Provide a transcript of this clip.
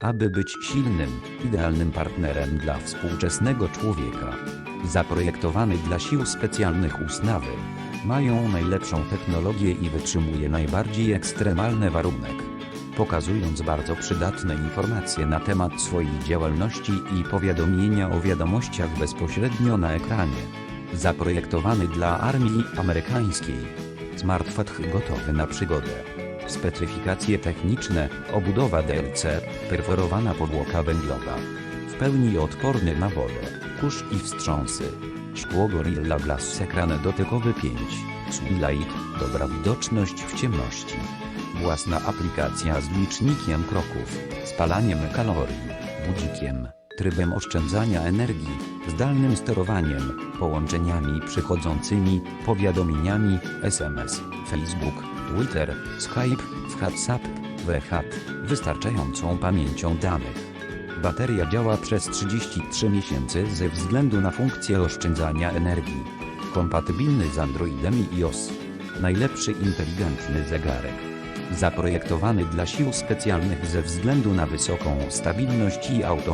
aby być silnym, idealnym partnerem dla współczesnego człowieka. Zaprojektowany dla sił specjalnych ustawy. Mają najlepszą technologię i wytrzymuje najbardziej ekstremalne warunek. Pokazując bardzo przydatne informacje na temat swojej działalności i powiadomienia o wiadomościach bezpośrednio na ekranie. Zaprojektowany dla armii amerykańskiej. Smartfot gotowy na przygodę. Specyfikacje techniczne, obudowa DLC, perforowana powłoka węglowa. W pełni odporny na wodę, kurz i wstrząsy. Szkło Gorilla Glass ekran dotykowy 5, Sunlight, dobra widoczność w ciemności. Własna aplikacja z licznikiem kroków, spalaniem kalorii, budzikiem, trybem oszczędzania energii, zdalnym sterowaniem, połączeniami przychodzącymi, powiadomieniami, SMS, Facebook, Twitter, Skype, WhatsApp, WeChat, wystarczającą pamięcią danych. Bateria działa przez 33 miesięcy ze względu na funkcję oszczędzania energii. Kompatybilny z Androidem i iOS. Najlepszy inteligentny zegarek. Zaprojektowany dla sił specjalnych ze względu na wysoką stabilność i autonomię.